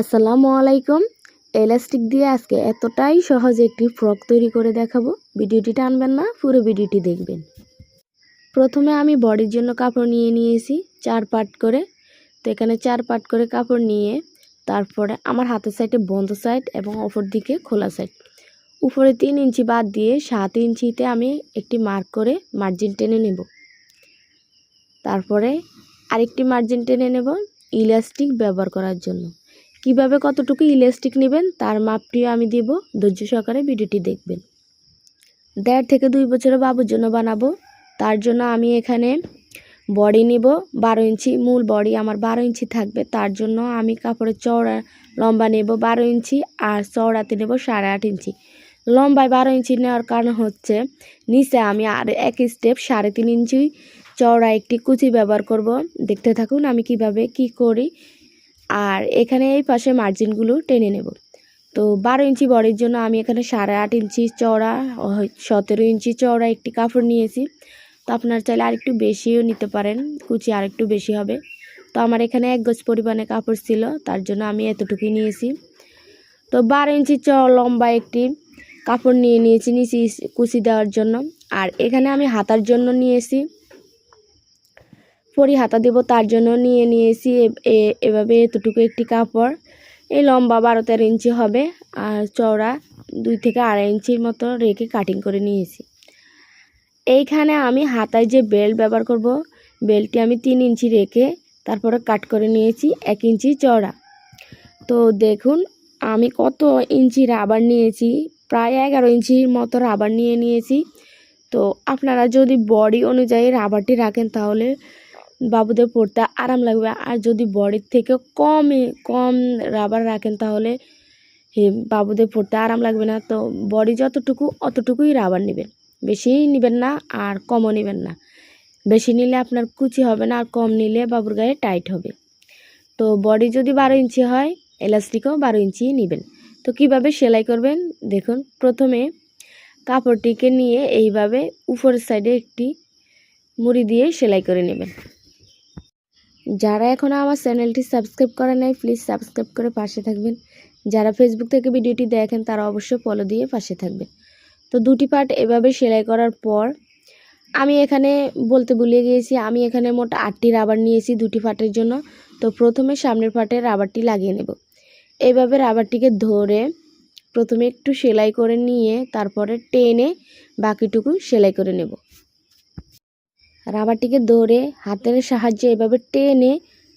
আসসালামু আলাইকুম। এলাস্টিক দিয়ে আজকে এতটাই সহজে একটি ফ্রক তৈরি করে দেখাবো। ভিডিওটি টানবেন না, পুরো ভিডিওটি দেখবেন। প্রথমে আমি বডির জন্য কাপড় নিয়ে নিয়েছি, চার পাট করে। তো এখানে চার পাট করে কাপড় নিয়ে, তারপরে আমার হাতের সাইডে বন্ধ সাইড এবং অপর দিকে খোলা সাইড উপরে তিন ইঞ্চি বাদ দিয়ে সাত ইঞ্চিতে আমি একটি মার্ক করে মার্জিন টেনে নেব। তারপরে আরেকটি মার্জিন টেনে নেব ইলাস্টিক ব্যবহার করার জন্য। কীভাবে কতটুকু ইলাস্টিক নেবেন, তার মাপটিও আমি দিব। ধৈর্য সহকারে ভিডিওটি দেখবেন। দেড় থেকে দুই বছরের বাবুর জন্য বানাবো। তার জন্য আমি এখানে বডি নিব। বারো ইঞ্চি, মূল বডি আমার বারো ইঞ্চি থাকবে। তার জন্য আমি কাপড়ের চওড়া লম্বা নেব বারো ইঞ্চি আর চওড়াতে নেব সাড়ে আট ইঞ্চি। লম্বায় বারো ইঞ্চি নেওয়ার কারণ হচ্ছে, নিচে আমি আর এক স্টেপ সাড়ে তিন ইঞ্চি চওড়া একটি কুচি ব্যবহার করব। দেখতে থাকুন আমি কীভাবে কি করি। আর এখানে এই পাশে মার্জিনগুলো টেনে নেব। তো বারো ইঞ্চি বডির জন্য আমি এখানে সাড়ে আট ইঞ্চি চওড়া সতেরো ইঞ্চি চওড়া একটি কাপড় নিয়েছি। তো আপনার চাইলে আরেকটু বেশিও নিতে পারেন, কুচি আরেকটু বেশি হবে। তো আমার এখানে এক গজ পরিমাণে কাপড় ছিল, তার জন্য আমি এতটুকুই নিয়েছি। তো বারো ইঞ্চি চ লম্বা একটি কাপড় নিয়ে নিয়েছি নিচে কুচি দেওয়ার জন্য। আর এখানে আমি হাতার জন্য নিয়েছি। পরি হাতা দেব, তার জন্য নিয়ে নিয়েছি এভাবে এতটুকু একটি কাপড়। এই লম্বা বারো তেরো ইঞ্চি হবে, আর চওড়া দুই থেকে আড়াই ইঞ্চির মতো রেখে কাটিং করে নিয়েছি। এইখানে আমি হাতায় যে বেল্ট ব্যবহার করব বেল্টটি আমি তিন ইঞ্চি রেখে তারপরে কাট করে নিয়েছি, এক ইঞ্চি চওড়া। তো দেখুন, আমি কত ইঞ্চি রাবার নিয়েছি, প্রায় এগারো ইঞ্চির মতো রাবার নিয়ে নিয়েছি। তো আপনারা যদি বডি অনুযায়ী রাবারটি রাখেন তাহলে বাবুদের পড়তে আরাম লাগবে। আর যদি বডির থেকে কমে, কম রাবার রাখেন তাহলে বাবুদের পড়তে আরাম লাগবে না। তো বডি যতটুকু, অতটুকুই রাবার নেবেন। বেশি নেবেন না আর কমও নেবেন না। বেশি নিলে আপনার কুচি হবে না, আর কম নিলে বাবুর গায়ে টাইট হবে। তো বডি যদি বারো ইঞ্চি হয়, এলাস্টিকও বারো ইঞ্চি নেবেন। তো কীভাবে সেলাই করবেন? দেখুন, প্রথমে কাপড়টিকে নিয়ে এইভাবে উপরের সাইডে একটি মুড়ি দিয়ে সেলাই করে নেবেন। যারা এখনও আমার চ্যানেলটি সাবস্ক্রাইব করে নাই প্লিজ সাবস্ক্রাইব করে পাশে থাকবেন। যারা ফেসবুক থেকে ভিডিওটি দেখেন, তারা অবশ্যই ফলো দিয়ে পাশে থাকবেন। তো দুটি পার্ট এভাবে সেলাই করার পর আমি এখানে বলতে ভুলে গিয়েছি, আমি এখানে মোট আটটি রাবার নিয়েছি দুটি পার্টের জন্য। তো প্রথমে সামনের পার্টে রাবারটি লাগিয়ে নেব। এইভাবে রাবারটিকে ধরে প্রথমে একটু সেলাই করে নিয়ে তারপরে টেনে বাকিটুকু সেলাই করে নেব। রাবারটিকে ধরে হাতের সাহায্যে এভাবে টেনে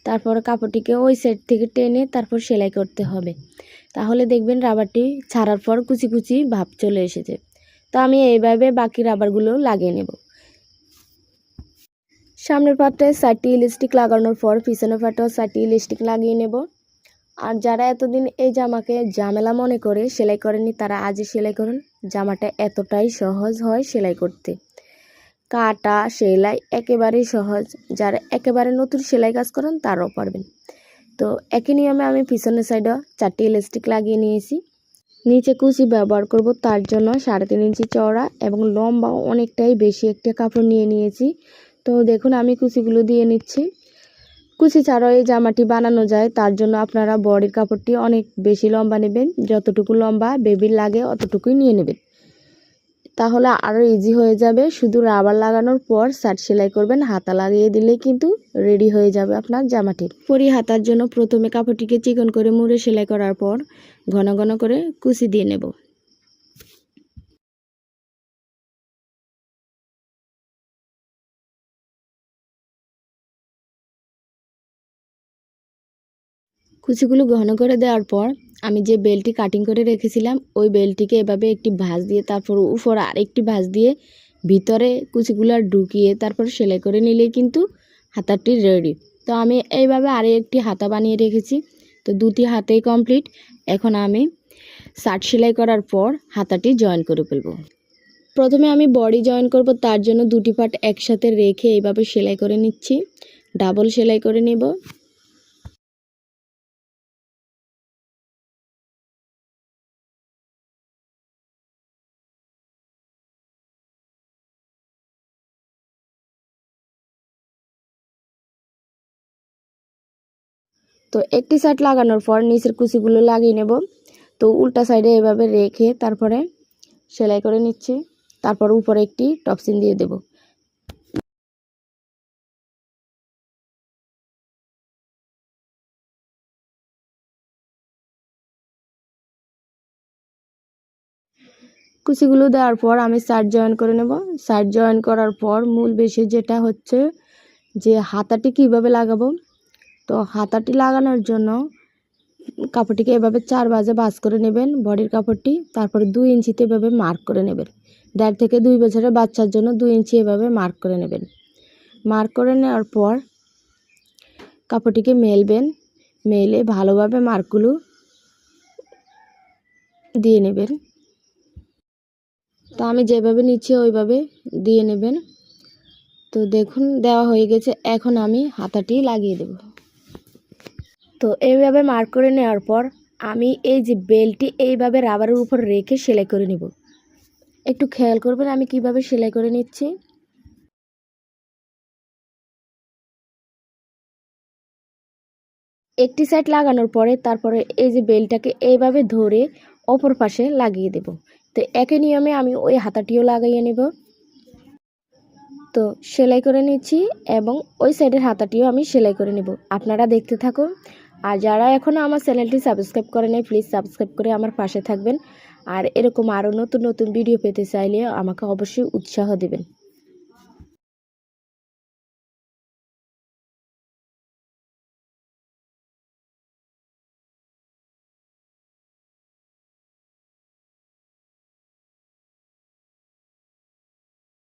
তারপর কাপড়টিকে ওই সাইড থেকে টেনে তারপর সেলাই করতে হবে। তাহলে দেখবেন রাবারটি ছাড়ার পর কুচি কুচি ভাব চলে এসেছে। তো আমি এইভাবে বাকি রাবারগুলো লাগিয়ে নেব। সামনের পাটটায় চারটি ইলিস্টিক লাগানোর পর পিছনের পাটটাও চারটি ইলিস্টিক লাগিয়ে নেব। আর যারা এতদিন এই জামাকে জামেলা মনে করে সেলাই করেনি তারা আজই সেলাই করুন। জামাটা এতটাই সহজ হয় সেলাই করতে। কাটা, সেলাই একেবারেই সহজ। যারা একেবারে নতুন সেলাই কাজ করেন, তারাও পারবেন। তো একই নিয়মে আমি পিছনের সাইডেও চারটি ইলাস্টিক লাগিয়ে নিয়েছি। নিচে কুচি ব্যবহার করব, তার জন্য সাড়ে তিন ইঞ্চি চওড়া এবং লম্বা অনেকটাই বেশি একটা কাপড় নিয়ে নিয়েছি। তো দেখুন, আমি কুচিগুলো দিয়ে নিচ্ছি। কুচি ছাড়াও এই জামাটি বানানো যায়, তার জন্য আপনারা বডির কাপড়টি অনেক বেশি লম্বা নেবেন। যতটুকু লম্বা বেবির লাগে, অতটুকুই নিয়ে নেবেন। তাহলে আরও ইজি হয়ে যাবে। শুধু রাবার লাগানোর পর শার্ট সেলাই করবেন, হাতা লাগিয়ে দিলেই কিন্তু রেডি হয়ে যাবে আপনার জামাটি। পরি হাতার জন্য প্রথমে কাপড়টিকে চিকন করে মুড়ে সেলাই করার পর ঘন ঘন করে কুচি দিয়ে নেব। কুচিগুলো ঘন করে দেওয়ার পর আমি যে বেলটি কাটিং করে রেখেছিলাম, ওই বেলটিকে এভাবে একটি ভাঁজ দিয়ে তারপর উপর আরেকটি ভাঁজ দিয়ে ভিতরে কুচিগুলো ঢুকিয়ে তারপর সেলাই করে নিলেই কিন্তু হাতাটি রেডি তো আমি এইভাবে আরও একটি হাতা বানিয়ে রেখেছি। তো দুটি হাতেই কমপ্লিট এখন আমি শার্ট সেলাই করার পর হাতাটি জয়েন করে ফেলব। প্রথমে আমি বডি জয়েন করব, তার জন্য দুটি পার্ট একসাথে রেখে এইভাবে সেলাই করে নিচ্ছি। ডাবল সেলাই করে নেব। তো একটি সাইড লাগানোর পর নিচের কুচিগুলো লাগিয়ে নেব। তো উল্টা সাইডে এভাবে রেখে তারপরে সেলাই করে নিচ্ছি। তারপর উপরে একটি টপসিন দিয়ে দেব। কুচিগুলো দেওয়ার পর আমি সাইড জয়েন করে নেব। সাইড জয়েন করার পর মূল বেশি যেটা হচ্ছে যে হাতাটি কীভাবে লাগাবো তো হাতাটি লাগানোর জন্য কাপড়টিকে এভাবে চার বাজে বাজ করে নেবেন বডির কাপড়টি, তারপরে দুই ইঞ্চিতে এভাবে মার্ক করে নেবেন। দেড় থেকে দুই বছরের বাচ্চার জন্য দুই ইঞ্চি এভাবে মার্ক করে নেবেন। মার্ক করে নেওয়ার পর কাপড়টিকে মেলবেন, মেলে ভালোভাবে মার্কগুলো দিয়ে নেবেন। তো আমি যেভাবে নিচ্ছি ওইভাবে দিয়ে নেবেন। তো দেখুন, দেওয়া হয়ে গেছে। এখন আমি হাতাটি লাগিয়ে দেব। তো এইভাবে মার্ক করে নেওয়ার পর আমি এই যে বেলটি এইভাবে রাবারের উপর রেখে সেলাই করে নেব। একটু খেয়াল করবেন আমি কীভাবে সেলাই করে নিচ্ছি। একটি সাইড লাগানোর পরে তারপরে এই যে বেলটাকে এইভাবে ধরে অপর পাশে লাগিয়ে দেব। তো একই নিয়মে আমি ওই হাতাটিও লাগাইয়ে নেব। তো সেলাই করে নিচ্ছি এবং ওই সাইডের হাতাটিও আমি সেলাই করে নেব। আপনারা দেখতে থাকুন। আর যারা এখনও আমার চ্যানেলটি সাবস্ক্রাইব করে নেয় প্লিজ সাবস্ক্রাইব করে আমার পাশে থাকবেন। আর এরকম আরও নতুন নতুন ভিডিও পেতে চাইলে আমাকে অবশ্যই উৎসাহ দেবেন।